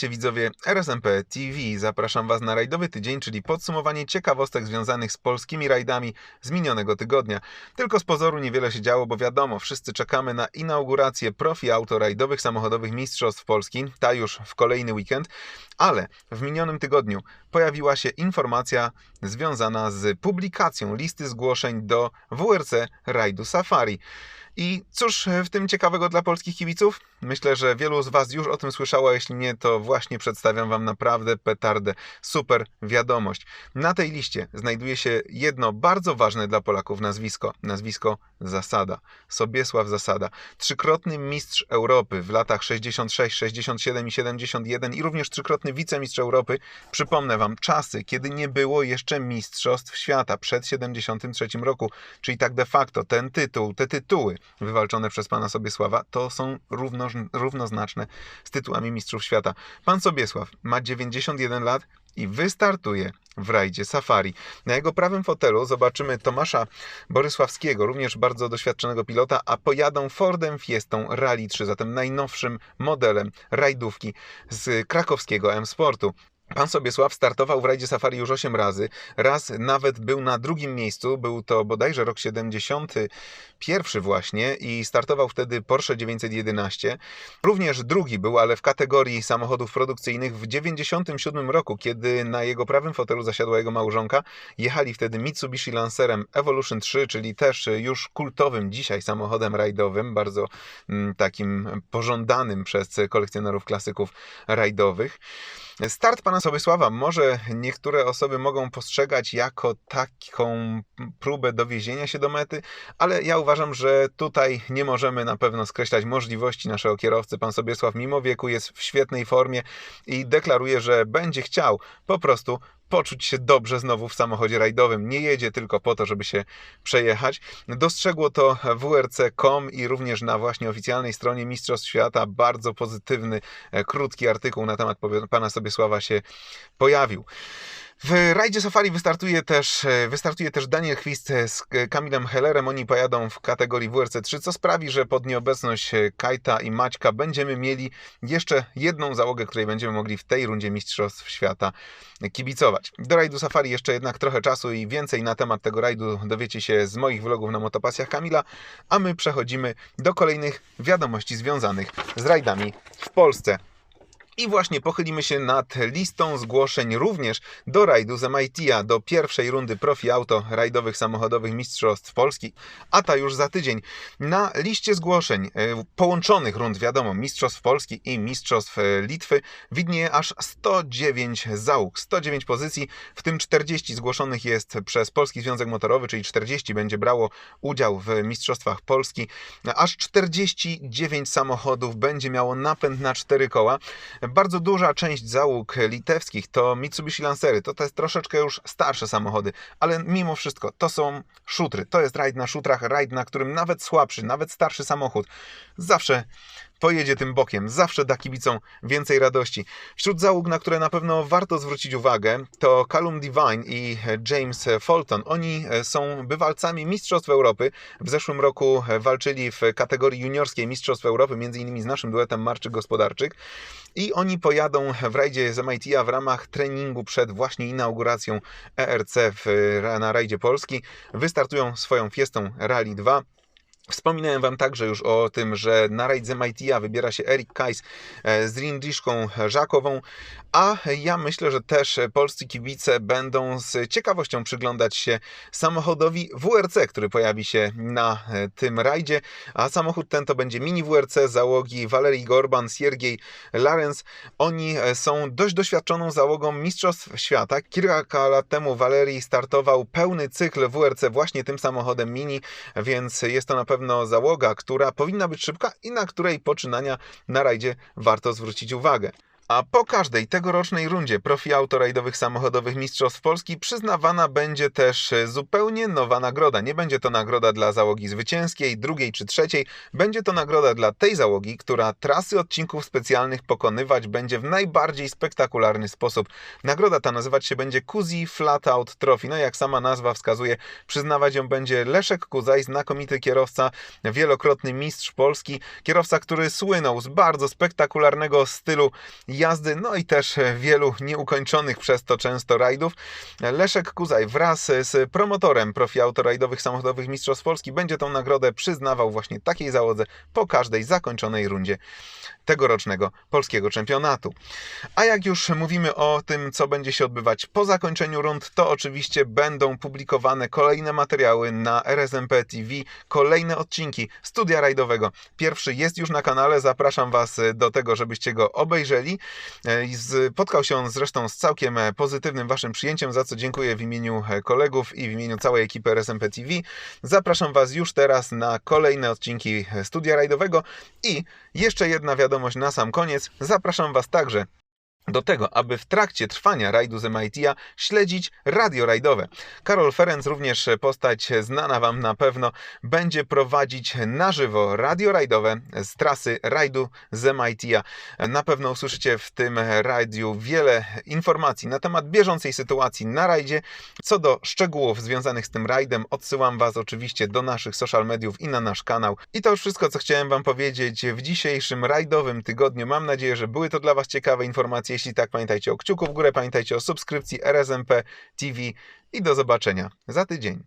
Witajcie widzowie RSMP TV. Zapraszam Was na rajdowy tydzień, czyli podsumowanie ciekawostek związanych z polskimi rajdami z minionego tygodnia. Tylko z pozoru niewiele się działo, bo wiadomo, wszyscy czekamy na inaugurację profi auto rajdowych samochodowych Mistrzostw Polski, ta już w kolejny weekend, ale w minionym tygodniu pojawiła się informacja związana z publikacją listy zgłoszeń do WRC Rajdu Safari. I cóż w tym ciekawego dla polskich kibiców? Myślę, że wielu z Was już o tym słyszało, jeśli nie, to właśnie przedstawiam Wam naprawdę petardę, super wiadomość. Na tej liście znajduje się jedno bardzo ważne dla Polaków nazwisko. Nazwisko Zasada. Sobiesław Zasada. Trzykrotny mistrz Europy w latach 66, 67 i 71 i również trzykrotny wicemistrz Europy. Przypomnę Wam czasy, kiedy nie było jeszcze mistrzostw świata przed 73 roku, czyli tak de facto ten tytuł, te tytuły wywalczone przez pana Sobiesława, to są równo, równoznaczne z tytułami Mistrzów Świata. Pan Sobiesław ma 91 lat i wystartuje w rajdzie Safari. Na jego prawym fotelu zobaczymy Tomasza Borysławskiego, również bardzo doświadczonego pilota, a pojadą Fordem Fiestą Rally 3, zatem najnowszym modelem rajdówki z krakowskiego M-Sportu. Pan Sobiesław startował w rajdzie Safari już 8 razy. Raz nawet był na drugim miejscu, był to bodajże rok 71 właśnie i startował wtedy Porsche 911. Również drugi był, ale w kategorii samochodów produkcyjnych w 97 roku, kiedy na jego prawym fotelu zasiadła jego małżonka. Jechali wtedy Mitsubishi Lancerem Evolution 3, czyli też już kultowym dzisiaj samochodem rajdowym, bardzo mm, takim pożądanym przez kolekcjonerów klasyków rajdowych. Start pana Sobiesława może niektóre osoby mogą postrzegać jako taką próbę dowiezienia się do mety, ale ja uważam, że tutaj nie możemy na pewno skreślać możliwości naszego kierowcy. Pan Sobiesław mimo wieku jest w świetnej formie i deklaruje, że będzie chciał po prostu poczuć się dobrze znowu w samochodzie rajdowym. Nie jedzie tylko po to, żeby się przejechać. Dostrzegło to WRC.com i również na właśnie oficjalnej stronie Mistrzostw Świata bardzo pozytywny, e, krótki artykuł na temat pana Sobiesława się pojawił. W rajdzie Safari wystartuje też, e, wystartuje też Daniel Chwist z Kamilem Hellerem. Oni pojadą w kategorii WRC3, co sprawi, że pod nieobecność e, Kajta i Maćka będziemy mieli jeszcze jedną załogę, której będziemy mogli w tej rundzie Mistrzostw Świata kibicować. Do rajdu Safari jeszcze jednak trochę czasu i więcej na temat tego rajdu dowiecie się z moich vlogów na Motopasjach Kamila, a my przechodzimy do kolejnych wiadomości związanych z rajdami w Polsce. I właśnie pochylimy się nad listą zgłoszeń również do rajdu z MIT-a, do pierwszej rundy Profi Auto rajdowych samochodowych Mistrzostw Polski, a ta już za tydzień. Na liście zgłoszeń e, połączonych rund, wiadomo, Mistrzostw Polski i Mistrzostw e, Litwy widnieje aż 109 załóg, 109 pozycji, w tym 40 zgłoszonych jest przez Polski Związek Motorowy, czyli 40 będzie brało udział w Mistrzostwach Polski. Aż 49 samochodów będzie miało napęd na cztery koła. Bardzo duża część załóg litewskich to Mitsubishi Lancery, to, jest troszeczkę już starsze samochody, ale mimo wszystko to są szutry, to jest rajd na szutrach, rajd na którym nawet słabszy, nawet starszy samochód zawsze pojedzie tym bokiem. Zawsze da kibicom więcej radości. Wśród załóg, na które na pewno warto zwrócić uwagę, to Callum Divine i James Fulton. Oni są bywalcami Mistrzostw Europy. W zeszłym roku walczyli w kategorii juniorskiej Mistrzostw Europy, między innymi z naszym duetem Marczyk Gospodarczyk. I oni pojadą w rajdzie z MIT w ramach treningu przed właśnie inauguracją ERC w, na rajdzie Polski. Wystartują swoją Fiestą Rally 2. Wspominałem Wam także już o tym, że na rajd z MIT wybiera się Erik Kais e, z Rindiszką Żakową, a ja myślę, że też polscy kibice będą z ciekawością przyglądać się samochodowi WRC, który pojawi się na e, tym rajdzie, a samochód ten to będzie mini WRC załogi Walerii Gorban, Siergiej Larens. Oni e, są dość doświadczoną załogą Mistrzostw Świata. Kilka lat temu Walerii startował pełny cykl WRC właśnie tym samochodem mini, więc jest to na pewno pewno załoga, która powinna być szybka i na której poczynania na rajdzie warto zwrócić uwagę. A po każdej tegorocznej rundzie profi autorajdowych samochodowych Mistrzostw Polski przyznawana będzie też zupełnie nowa nagroda. Nie będzie to nagroda dla załogi zwycięskiej, drugiej czy trzeciej. Będzie to nagroda dla tej załogi, która trasy odcinków specjalnych pokonywać będzie w najbardziej spektakularny sposób. Nagroda ta nazywać się będzie Kuzi Flatout Trophy. No jak sama nazwa wskazuje, przyznawać ją będzie Leszek Kuzaj, znakomity kierowca, wielokrotny mistrz Polski. Kierowca, który słynął z bardzo spektakularnego stylu jazdy, no i też wielu nieukończonych przez to często rajdów. Leszek Kuzaj wraz z promotorem profi autorajdowych samochodowych Mistrzostw Polski będzie tą nagrodę przyznawał właśnie takiej załodze po każdej zakończonej rundzie tegorocznego polskiego czempionatu. A jak już mówimy o tym, co będzie się odbywać po zakończeniu rund, to oczywiście będą publikowane kolejne materiały na RSMP TV, kolejne odcinki studia rajdowego. Pierwszy jest już na kanale, zapraszam Was do tego, żebyście go obejrzeli. E, Spotkał się on zresztą z całkiem pozytywnym Waszym przyjęciem, za co dziękuję w imieniu kolegów i w imieniu całej ekipy RSMP TV. Zapraszam Was już teraz na kolejne odcinki studia rajdowego i jeszcze jedna wiadomość na sam koniec. Zapraszam Was także do tego, aby w trakcie trwania rajdu z MIT-a śledzić radio rajdowe. Karol Ferenc, również postać znana Wam na pewno, będzie prowadzić na żywo radio rajdowe z trasy rajdu z MIT-a. Na pewno usłyszycie w tym radiu wiele informacji na temat bieżącej sytuacji na rajdzie. Co do szczegółów związanych z tym rajdem, odsyłam Was oczywiście do naszych social mediów i na nasz kanał. I to już wszystko, co chciałem Wam powiedzieć w dzisiejszym rajdowym tygodniu. Mam nadzieję, że były to dla Was ciekawe informacje. Jeśli tak, pamiętajcie o kciuku w górę, pamiętajcie o subskrypcji RSMP TV i do zobaczenia za tydzień.